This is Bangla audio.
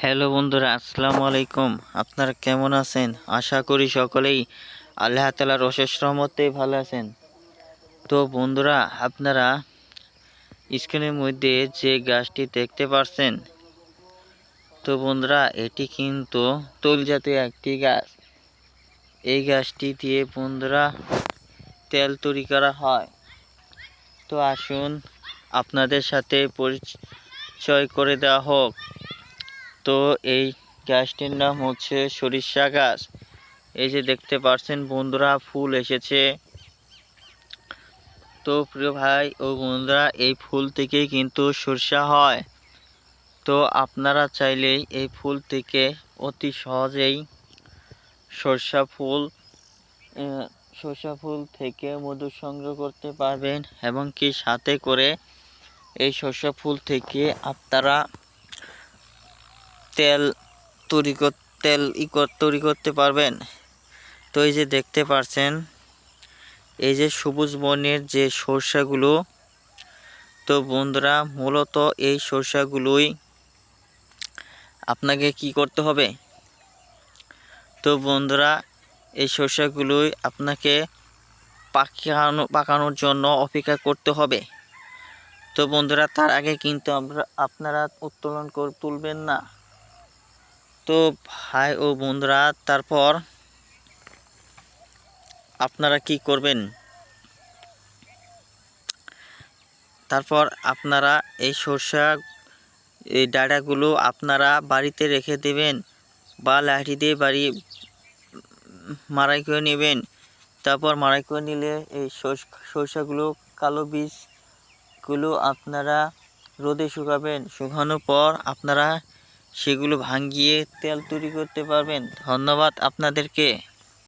হ্যালো বন্ধুরা, আসসালামু আলাইকুম। আপনারা কেমন আছেন? আশা করি সকলেই আল্লাহ তালার অশেষ রহমতে ভালো আছেন। তো বন্ধুরা, আপনারা স্ক্রিনের মধ্যে যে গাছটি দেখতে পারছেন, তো বন্ধুরা, এটি কিন্তু তৈল জাতীয় একটি গাছ। এই গাছটি দিয়ে বন্ধুরা তেল তৈরি করা হয়। তো আসুন আপনাদের সাথে পরিচয় করে দেওয়া হোক। তো এই গাছটির নাম হচ্ছে সরিষা গাছ। এই যে দেখতে পাচ্ছেন বন্ধুরা, ফুল এসেছে। তো প্রিয় ভাই ও বন্ধুরা, এই ফুল থেকেই কিন্তু সরিষা হয়। তো আপনারা চাইলেই এই ফুল থেকে অতি সহজেই সরষা ফুল সরষা ফুল থেকে মধু সংগ্রহ করতে পারবেন এবং কি সাথে করে এই সরষা ফুল থেকে আপনারা তেল তৈরি তেল ই তৈরি করতে পারবেন। তো এই যে দেখতে পাচ্ছেন এই যে সবুজ বর্ণের যে সরষাগুলো, তো বন্ধুরা মূলত এই সরষাগুলোই আপনাকে কি করতে হবে? তো বন্ধুরা এই সরষাগুলোই আপনাকে পাকানো, পাকানোর জন্য অপেক্ষা করতে হবে। তো বন্ধুরা তার আগে কিন্তু আমরা, আপনারা উত্তোলন করে, তুলবেন না। তো ভাই ও বন্ধুরা, তারপর আপনারা কি করবেন? তারপর আপনারা এই সরষা, এই ডাঁটাগুলো আপনারা বাড়িতে রেখে দেবেন বা লাঠি দিয়ে বাড়ি মারাই করে নেবেন। তারপর মারাই করে নিলে এই সরষ- সরষাগুলো, কালো বীজগুলো আপনারা রোদে শুকাবেন। শুকানোর পর আপনারা সেগুলো ভাঙিয়ে তেল তৈরি করতে পারবেন। ধন্যবাদ আপনাদেরকে।